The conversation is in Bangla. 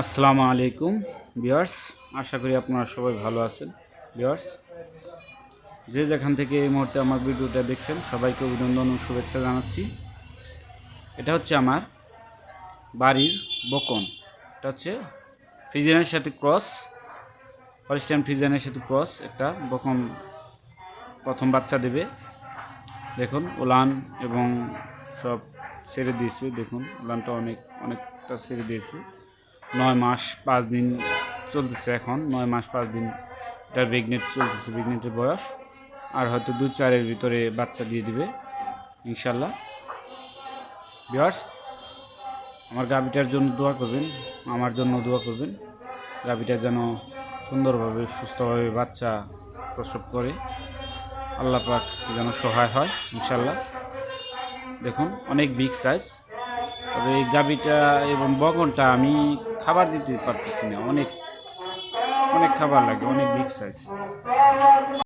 আসসালামু আলাইকুম বিয়ার্স আশা করি আপনারা সবাই ভালো আছেন বিয়ার্স যে যেখান থেকে এই মুহূর্তে আমার ভিডিওটা দেখছেন, সবাইকে অভিনন্দন ও শুভেচ্ছা জানাচ্ছি। এটা হচ্ছে আমার বাড়ির বকন। এটা হচ্ছে ফিজিয়ানের সাথে ক্রস হলিস্টাইন ফিজিয়ানের সাথে ক্রস। একটা বকন প্রথম বাচ্চা দেবে। দেখুন, উলান এবং সব ছেড়ে দিয়েছে। দেখুন, উলানটা অনেক, অনেকটা ছেড়ে দিয়েছে। নয় মাস পাঁচ দিন চলতেছে এখন, নয় মাস পাঁচ দিন এটার প্রেগনেন্ট চলতেছে প্রেগনেন্টের বয়স। আর হয়তো দু চারের ভিতরে বাচ্চা দিয়ে দিবে, ইনশাল্লাহ। বিয়ার্স আমার গাভিটার জন্য দোয়া করবেন, আমার জন্য দোয়া করবেন। গাভিটা যেন সুন্দরভাবে, সুস্থভাবে বাচ্চা প্রসব করে। আল্লাহ পাক যেন সহায় হয়, ইনশাল্লাহ। দেখুন, অনেক বিগ সাইজ তবে এই গাভিটা এবং বগনটা আমি খাবার দিতে পারতেছি না। অনেক অনেক খাবার লাগে, অনেক বিগ সাইজ